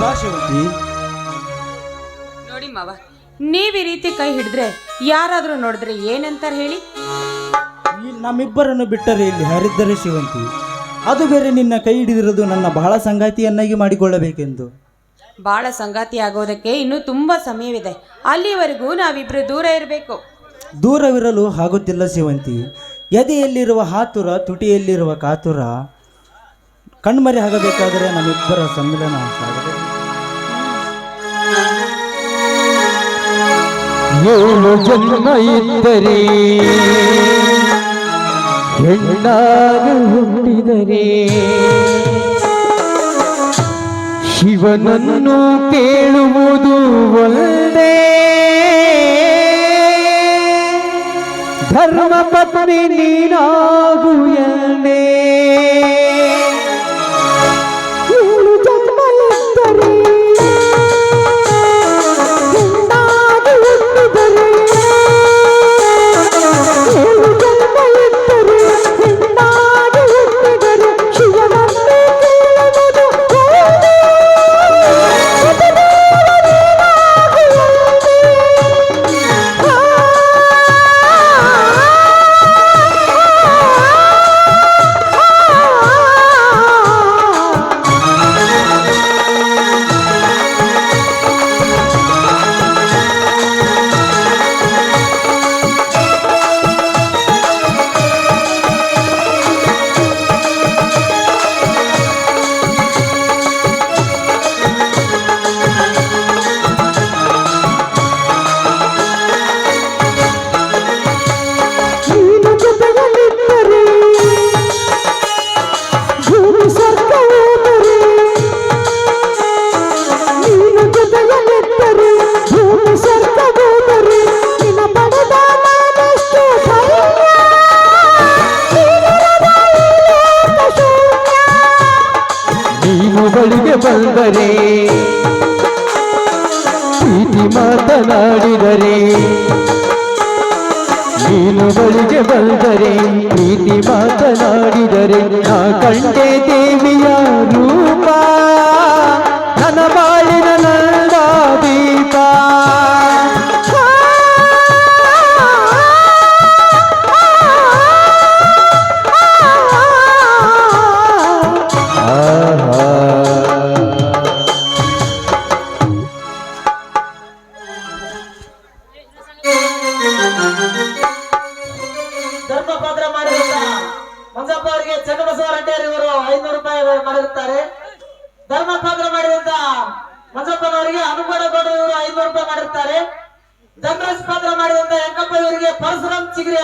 ಬಾ ನೋಡಿ ಮಾವ ನೀವ್ ಈ ರೀತಿ ಕೈ ಹಿಡಿದ್ರೆ ಯಾರಾದ್ರೂ ನೋಡಿದ್ರೆ ಏನಂತಾರೆ ಹೇಳಿ? ಈ ನಮ್ಮಿಬ್ಬರನ್ನು ಬಿಟ್ಟರೆ ಇಲ್ಲಿ ಹರಿದ್ದರೆ ಶಿವಂತಿ ಅದು ಬೇರೆ ನಿನ್ನ ಕೈ ಹಿಡಿದಿರೋದು ನನ್ನ ಬಹಳ ಸಂಗಾತಿಯನ್ನಾಗಿ ಮಾಡಿಕೊಳ್ಳಬೇಕೆಂದು. ಬಹಳ ಸಂಗಾತಿ ಆಗೋದಕ್ಕೆ ಇನ್ನೂ ತುಂಬಾ ಸಮಯವಿದೆ. ಅಲ್ಲಿವರೆಗೂ ನಾವಿಬ್ರು ದೂರ ಇರಬೇಕು. ದೂರವಿರಲು ಆಗುತ್ತಿಲ್ಲ ಶಿವಂತಿ. ಎದೆಯಲ್ಲಿರುವ ಹಾತುರ ತುಟಿಯಲ್ಲಿರುವ ಕಾತುರ ಕಣ್ಮರೆ ಆಗಬೇಕಾದರೆ ನಮ್ಮಿಬ್ಬರ ಸಮ್ಮಿಲನ ಸಾಗಬೇಕು ಏಳು ಜನ್ಮ ಇದ್ದರೆ ಹೆಣ್ಣಾಗ ಹುಟ್ಟಿದರೆ ಶಿವನನ್ನು ಕೇಳುವುದು ಒಂದೇ ಧರ್ಮ ಪತ್ನಿ ನೀನಾಗು ಬಳಿಗೆ ಬಂದರೆ ಪ್ರೀತಿ ಮಾತನಾಡಿದರೆ ನೀನು ಬಳಿಗೆ ಬಂದರೆ ಪ್ರೀತಿ ಮಾತನಾಡಿದರೆ ನಾ ಕಂಡೆ ದೇವಿಯ ರೂಪ ಮಾಡಿರುತ್ತಾರೆ. ಧರ್ಮಪಾತ್ರ ಮಾಡಿದಂತ ಮಂಜಪ್ಪನವರಿಗೆ ಹನುಮಗೌಡ ಗೌಡರು ಇವರು ಐನೂರು ರೂಪಾಯಿ ಮಾಡಿರುತ್ತಾರೆ. ಧನರಾಜ್ ಪಾತ್ರ ಮಾಡಿದಂತ ಯಂಕಪ್ಪ ಇವರಿಗೆ ಪರಶುರಾಮ್ ಚಿಗಿರಿ